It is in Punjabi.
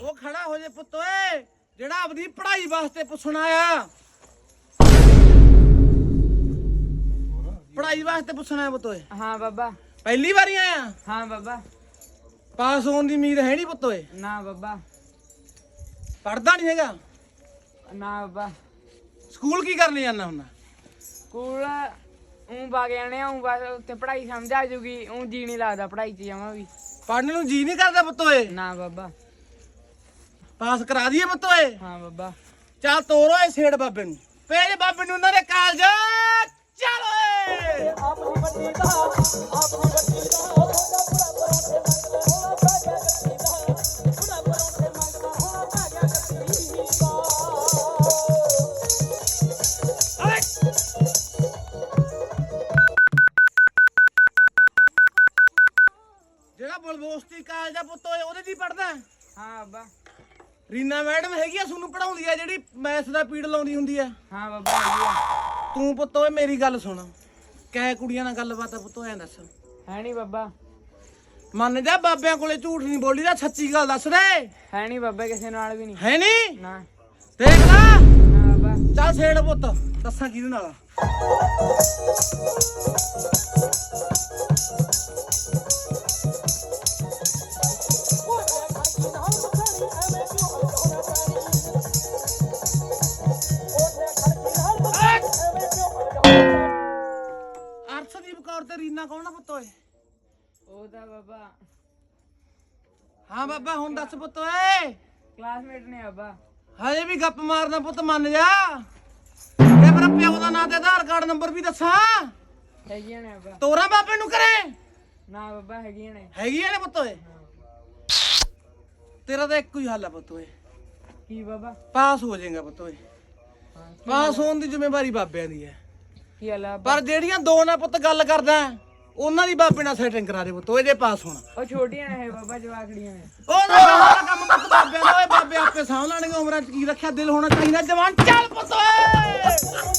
ਉਹ ਖੜਾ ਹੋ ਜੇ ਪੁੱਤ ਓਏ ਜਿਹੜਾ ਆਪਣੀ ਪੜ੍ਹਾਈ ਵਾਸਤੇ ਪੁੱਛਣ ਪੜ੍ਹਾਈ ਵਾਸਤੇ ਪੁੱਛਣ ਪੁੱਤ ਓਏ। ਹਾਂ ਬਾਬਾ। ਪਹਿਲੀ ਵਾਰੀ ਆਇਆ? ਹਾਂ ਬਾਬਾ। ਪਾਸ ਹੋਣ ਦੀ ਉਮੀਦ ਹੈ ਨਹੀਂ ਪੁੱਤ ਓਏ? ਨਾ ਬਾਬਾ। ਪੜਦਾ ਨਹੀਂ ਹੈਗਾ? ਨਾ ਬਾਬਾ। ਸਕੂਲ ਕੀ ਕਰਨੀ ਜਾਂਦਾ ਹੁੰਦਾ? ਸਕੂਲ ਉਂ ਬਾਗ ਜਾਣੇ ਉਂ ਬਸ ਉੱਥੇ ਪੜ੍ਹਾਈ ਸਮਝ ਆ ਜੂਗੀ ਉਂ ਜੀ ਨਹੀਂ ਲੱਗਦਾ ਪੜ੍ਹਾਈ 'ਚ ਜਮਾ ਵੀ। ਪੜਨ ਨੂੰ ਜੀ ਨਹੀਂ ਕਰਦਾ ਪੁੱਤੋਏ ਨਾ ਬਾਬਾ। ਪਾਸ ਕਰਾ ਦਈਏ ਪੁੱਤੋਏ ਹਾਂ ਬਾਬਾ। ਚੱਲ ਤੋਰੋ ਇਹ ਸੇੜ ਬਾਬੇ ਨੂੰ। ਭੇਜ ਬਾਬੇ ਨੂੰ ਉਹਨਾਂ ਦੇ ਕਾਲਜ। ਚੱਲ ਓਏ। ਓਏ। ਬਲਬੋਸਤੀ ਕਾਲਜ ਆ ਪੁੱਤ ਓਏ ਉਹਦੇ ਦੀ ਪੜਦਾ ਹਾਂ। ਬਾਬਾ। ਰੀਨਾ ਮੈਡਮ ਹੈਗੀ ਆ ਤੁਹਾਨੂੰ ਪੜਾਉਂਦੀ ਆ ਜਿਹੜੀ ਮੈਥ ਦਾ ਪੀੜ ਲਾਉਂਦੀ ਹੁੰਦੀ ਆ। ਹਾਂ ਬਾਬਾ ਹੈਗੀ ਆ। ਤੂੰ ਪੁੱਤ ਓਏ ਮੇਰੀ ਗੱਲ ਸੁਣ। ਕੈ ਕੁੜੀਆਂ ਨਾਲ ਗੱਲਬਾਤ ਆ ਪੁੱਤ ਐਂ ਦੱਸ। ਹੈ ਨਹੀਂ ਬਾਬਾ। ਮੰਨ ਜਾ ਬਾਬਿਆਂ ਕੋਲੇ ਝੂਠ ਨਹੀਂ ਬੋਲੀ ਦਾ ਸੱਚੀ ਗੱਲ ਦੱਸ ਦੇ। ਹੈ ਨਹੀਂ ਬਾਬਾ ਕਿਸੇ ਨਾਲ ਵੀ ਨਹੀਂ ਹੈ ਨਹੀਂ ਨਾ। ਦੇਖ ਲੈ। ਨਾ ਬਾਬਾ। ਚੱਲ ਛੇੜ ਪੁੱਤ ਦੱਸਾਂ ਕਿਹਦੇ ਨਾਲ ਰੀਨਾ ਕੌਣ ਆ ਪੁੱਤ ਓਏ? ਉਹ ਤਾਂ ਬਾਬਾ। ਹਾਂ ਬਾਬਾ ਹੁਣ ਦੱਸ ਪੁੱਤ ਓਏ। ਕਲਾਸਮੇਟ ਨੇ ਬਾਬਾ ਹਜੇ ਵੀ ਗੱਪ ਮਾਰਦਾ ਪੁੱਤ ਮੰਨ ਜਾ। ਤੇ ਮੇਰਾ ਪਿਓ ਦਾ ਨਾਂ ਤੇ ਆਧਾਰ ਕਾਰਡ ਨੰਬਰ ਵੀ ਦੱਸਾਂ। ਹੈਗੀਆਂ ਨੇ ਬਾਬਾ ਤੋਰਾ ਬਾਬੇ ਨੂੰ ਕਰੇ ਨਾ ਬਾਬਾ ਹੈਗੀਆਂ ਨੇ। ਹੈਗੀ ਆ ਨੇ ਪੁੱਤ ਓਏ। ਤੇਰਾ ਤਾਂ ਇੱਕੋ ਹੀ ਹੱਲ ਆ ਪੁੱਤ ਓਏ। ਕੀ ਬਾਬਾ? ਪਾਸ ਹੋ ਜਾਏਗਾ ਪੁੱਤ ਓਏ। ਪਾਸ ਹੋਣ ਦੀ ਜ਼ਿੰਮੇਵਾਰੀ ਬਾਬਿਆਂ ਦੀ ਹੈ। ਕੀ ਹਾਲ ਆ ਬਾਬਾ? ਪਰ ਜਿਹੜੀਆਂ ਦੋ ਨਾਲ ਪੁੱਤ ਗੱਲ ਕਰਦਾ ਉਹਨਾਂ ਦੀ ਬਾਬੇ ਨਾਲ ਸੈਟਿੰਗ ਕਰਾ ਦੇ ਪੁੱਤ ਉਹ ਇਹਦੇ ਪਾਸ ਹੋਣਾ। ਉਹ ਛੋਟੀਆਂ ਨੇ ਇਹ ਬਾਬਾ ਜਵਾਖੜੀਆਂ ਨੇ। ਉਹ ਕੰਮ ਮੁੱਕ ਬਾਬਿਆਂ ਦਾ ਓਏ ਬਾਬੇ ਆਪੇ ਸਾਂਭ ਲੈਣਗੇ ਉਮਰਾਂ ਚ ਕੀ ਰੱਖਿਆ ਦਿਲ ਹੋਣਾ ਚਾਹੀਦਾ ਜਵਾਨ ਚੱਲ ਪੁੱਤ ਓਏ!